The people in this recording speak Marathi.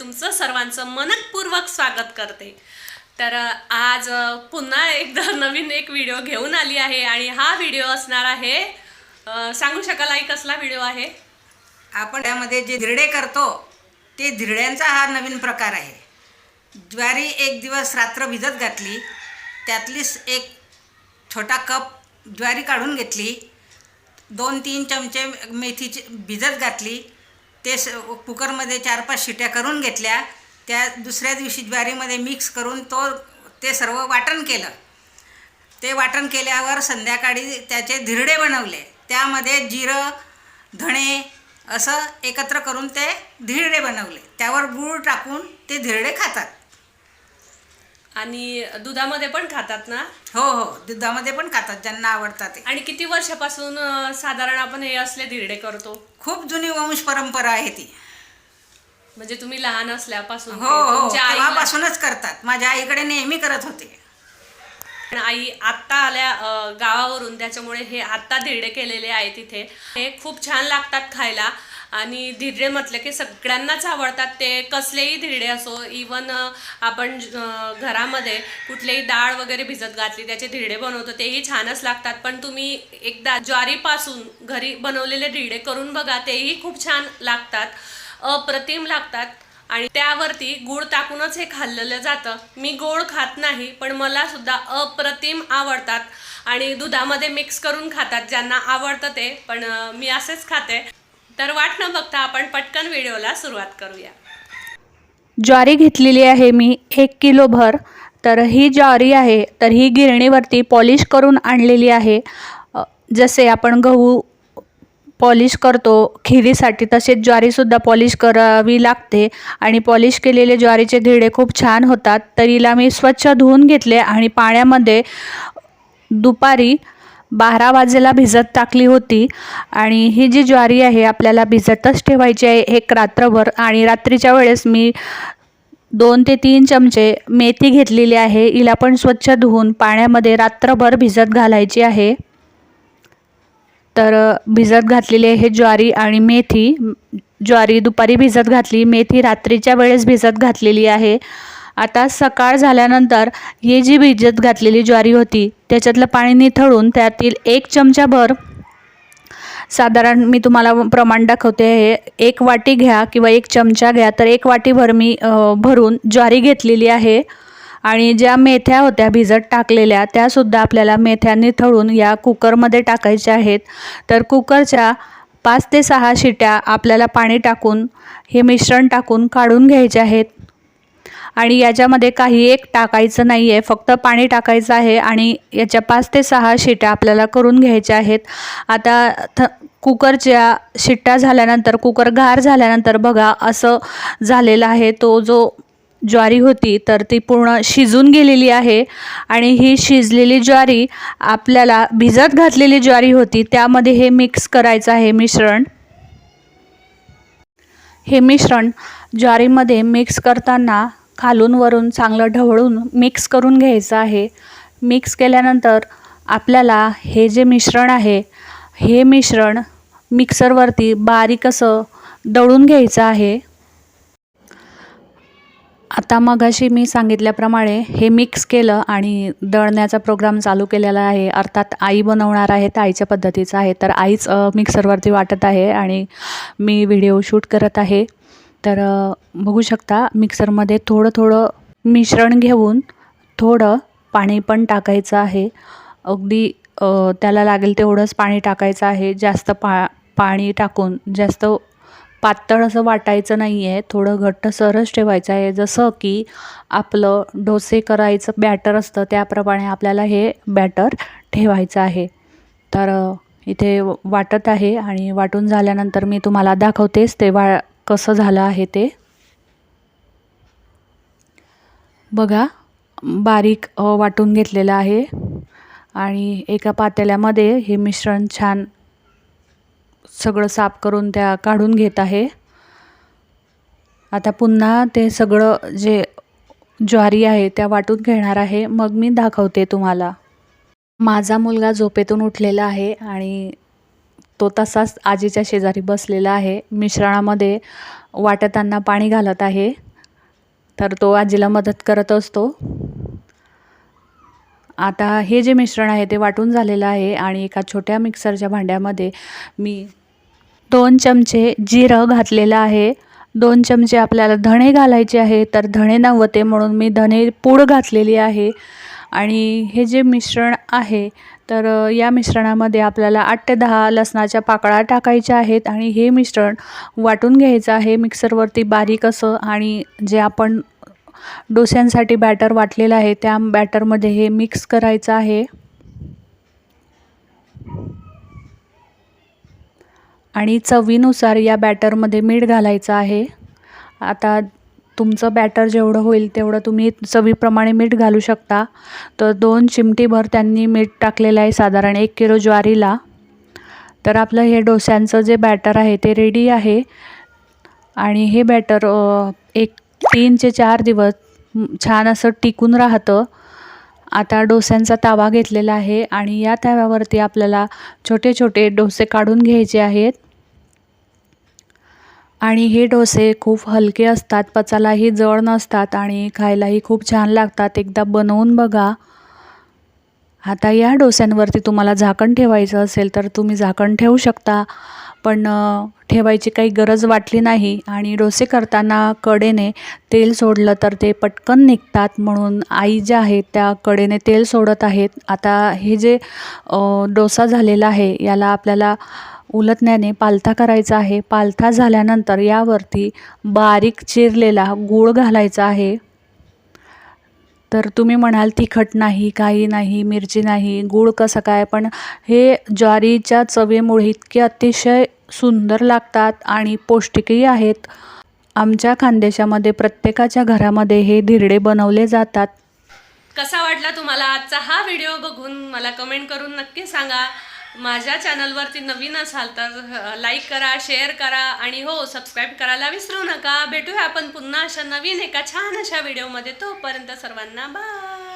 तुमचं सर्वांचं मनपूर्वक स्वागत करते. तर आज पुन्हा एकदा नवीन एक व्हिडिओ घेऊन आली आहे आणि हा व्हिडिओ असणार आहे सांगू शकाल आई कसला व्हिडिओ आहे? आपण त्यामध्ये जे धिरडे करतो ते धिरड्यांचा हा नवीन प्रकार आहे. ज्वारी एक दिवस रात्र भिजत घातली त्यातलीच एक छोटा कप ज्वारी काढून घेतली दोन तीन चमचे मेथीची भिजत घातली ते स कुकरमध्ये चार पाच शिट्या करून घेतल्या. त्या दुसऱ्या दिवशी ज्वारीमध्ये मिक्स करून तो ते सर्व वाटण केलं. ते वाटण केल्यावर संध्याकाळी त्याचे धिरडे बनवले. त्यामध्ये जिरं धणे असं एकत्र करून ते धिरडे बनवले. त्यावर गूळ टाकून ते धिरडे खातात. आणि दुधामध्ये पण खातात ना? हो हो. दुधामध्ये पण खातात ज्यांना आवडतात ते. आणि किती वर्षापासून साधारण आपण हे असले धिरडे करतो? खूप जुनी वंश परंपरा आहे ती. म्हणजे तुम्ही लहान असल्यापासून हो हो. तेव्हापासूनच करतात. माझ्या आईकडे नेहमी करत होते. पण आई आत्ता आल्या गावावरून त्याच्यामुळे हे आत्ता धिरडे केलेले आहे तिथे. हे खूप छान लागतात खायला. आणि धिरडे म्हटलं की सगळ्यांनाच आवडतात ते. कसलेही धिरडे असो इवन आपण घरामध्ये कुठलेही डाळ वगैरे भिजत घातली त्याचे धिरडे बनवतो तेही छानच लागतात. पण तुम्ही एकदा ज्वारीपासून घरी बनवलेले धिरडे करून बघा तेही खूप छान लागतात अप्रतिम लागतात. आणि त्यावरती गुळ टाकूनच हे खाल्लेलं जातं. मी गोड खात नाही पण मला सुद्धा अप्रतिम आवडतात. आणि दुधामध्ये मिक्स करून खातात ज्यांना आवडतं ते. पण मी असेच खाते. तर वाट न बघता आपण पटकन व्हिडिओला सुरुवात करूया. ज्वारी घेतलेली आहे मी एक किलोभर तर ही ज्वारी आहे तर ही गिरणीवरती पॉलिश करून आणलेली आहे. जसे आपण गहू पॉलिश करतो खिरीसाठी तसेच ज्वारीसुद्धा पॉलिश करावी लागते. आणि पॉलिश केलेले ज्वारीचे धिडे खूप छान होतात. तर हिला मी स्वच्छ धुवून घेतले आणि पाण्यामध्ये दुपारी बारा वाजेला भिजत टाकली होती. आणि ही जी ज्वारी आहे आपल्याला भिजतच ठेवायची आहे एक रात्रभर. आणि रात्रीच्या वेळेस मी दोन ते तीन चमचे मेथी घेतलेली आहे. हिला पण स्वच्छ धुवून पाण्यामध्ये रात्रभर भिजत घालायची आहे. तर भिजत घातलेली आहे ज्वारी आणि मेथी. ज्वारी दुपारी भिजत घातली मेथी रात्रीच्या वेळेस भिजत घातलेली आहे. आता सकाळ झाल्यानंतर ही जी भिजत घातलेली ज्वारी होती त्याच्यातलं पाणी निथळून त्यातील एक चमचाभर साधारण मी तुम्हाला प्रमाण दाखवते हे एक वाटी घ्या किंवा एक चमचा घ्या तर एक वाटीभर मी भरून ज्वारी घेतलेली आहे. आणि ज्या मेथ्या होत्या भिजत टाकलेल्या त्यासुद्धा आपल्याला मेथ्या निथळून या कुकरमध्ये टाकायच्या आहेत. तर कुकरच्या पाच ते सहा शिट्या आपल्याला पाणी टाकून हे मिश्रण टाकून काढून घ्यायचे आहेत. आणि याच्यामध्ये काही एक टाकायचं नाही आहे फक्त पाणी टाकायचं आहे आणि याच्या पाच ते सहा शिट्या आपल्याला करून घ्यायच्या आहेत. आता थ कुकरच्या शिट्ट्या झाल्यानंतर कुकर गार झाल्यानंतर बघा असं झालेलं आहे. तो जो ज्वारी होती तर ती पूर्ण शिजून गेलेली आहे. आणि ही शिजलेली ज्वारी आपल्याला भिजत घातलेली ज्वारी होती त्यामध्ये हे मिक्स करायचं आहे मिश्रण. हे मिश्रण ज्वारीमध्ये मिक्स करताना खालून वरून चांगलं ढवळून मिक्स करून घ्यायचं आहे. मिक्स केल्यानंतर आपल्याला हे जे मिश्रण आहे हे मिश्रण मिक्सरवरती बारीक असं दळून घ्यायचं आहे. आता मगाशी मी सांगितल्याप्रमाणे हे मिक्स केलं आणि दळण्याचा प्रोग्राम चालू केलेला आहे. अर्थात आई बनवणार आहे तर आईच्या पद्धतीचं आहे. तर आईच मिक्सरवरती वाटत आहे आणि मी व्हिडिओ शूट करत आहे. तर बघू शकता मिक्सरमध्ये थोडं थोडं मिश्रण घेऊन थोडं पाणी पण टाकायचं आहे. अगदी त्याला लागेल तेवढंच पाणी टाकायचं आहे. जास्त पा पाणी टाकून जास्त पातळ असं वाटायचं नाही आहे थोडं घट्ट सरस ठेवायचं आहे. जसं की आपलं डोसे करायचं बॅटर असतं त्याप्रमाणे आपल्याला हे बॅटर ठेवायचं आहे. तर इथे वाटत आहे आणि वाटून झाल्यानंतर मी तुम्हाला दाखवतेच ते वा कसं झालं आहे ते? बघा बारीक वाटून घेतलेलं आहे आणि एका पातेल्यामध्ये हे मिश्रण छान सगळं साफ करून त्या काढून घेत आहे. आता पुन्हा ते सगळं जे ज्वारी आहे त्या वाटून घेणार आहे. मग मी दाखवते तुम्हाला. माझा मुलगा झोपेतून उठलेला आहे आणि तो तसाच आजीच्या शेजारी बसलेला आहे. मिश्रणामध्ये वाटताना पाणी घालत आहे. तर तो आजीला मदत करत असतो. आता हे जे मिश्रण आहे ते वाटून झालेलं आहे आणि एका छोट्या मिक्सरच्या भांड्यामध्ये मी दोन चमचे जिरं घातलेलं आहे. दोन चमचे आपल्याला धणे घालायचे आहे. तर धणे नव्हते म्हणून मी धणे पूड घातलेली आहे. आणि हे जे मिश्रण आहे तर या मिश्रणामध्ये आपल्याला आठ ते दहा लसणाच्या पाकळ्या टाकायच्या आहेत आणि हे मिश्रण वाटून घ्यायचं आहे. मिक्सरवरती बारीक असं आणि जे आपण डोस्यांसाठी बॅटर वाटलेलं आहे त्या बॅटरमध्ये हे मिक्स करायचं आहे. आणि चवीनुसार या बॅटरमध्ये मीठ घालायचं आहे. आता तुमचं बॅटर जेवढं होईल तेवढं तुम्ही चवीप्रमाणे मीठ घालू शकता. तर दोन चिमटीभर त्यांनी मीठ टाकलेलं आहे साधारण एक किलो ज्वारीला. तर आपलं हे डोस्यांचं जे बॅटर आहे ते रेडी आहे. आणि हे बॅटर एक तीन ते चार दिवस छान असं टिकून राहतं. आता डोस्यांचा तवा घेतलेला आहे आणि या तव्यावरती आपल्याला छोटे छोटे डोसे काढून घ्यायचे आहेत. आणि हे डोसे खूप हलके असतात पचायलाही जड नसतात आणि खायलाही खूप छान लागतात. एकदा बनवून बघा. आता या डोस्यांवरती तुम्हाला झाकण ठेवायचं असेल तर तुम्ही झाकण ठेवू शकता पण ठेवायची काही गरज वाटली नाही आणि डोसे करताना कडेने तेल सोडलं तर ते पटकन निघतात म्हणून आई ज्या आहेत त्या कडेने तेल सोडत आहेत. आता हे जे डोसा झालेला आहे याला आपल्याला उलटण्याने पालथा करायचा आहे. पालथा झाल्यानंतर यावरती बारीक चिरलेला गूळ घालायचा आहे. तर तुम्ही म्हणाल तिखट नाही काही नाही मिरची नाही गूळ कसं काय? पण हे ज्वारीच्या चवीमुळे इतके अतिशय सुंदर लागतात आणि पौष्टिकही आहेत. आमच्या खानदेशामध्ये प्रत्येकाच्या घरामध्ये हे धिरडे बनवले जातात. कसा वाटला तुम्हाला आजचा हा व्हिडिओ बघून? मला कमेंट करून नक्की सांगा. माझ्या चॅनलवरती नवीन असाल तर लाईक करा शेअर करा आणि हो सबस्क्राईब करायला विसरू नका. भेटूया आपण पुन्हा अशा नवीन एका छान अशा व्हिडिओमध्ये तोपर्यंत सर्वांना बाय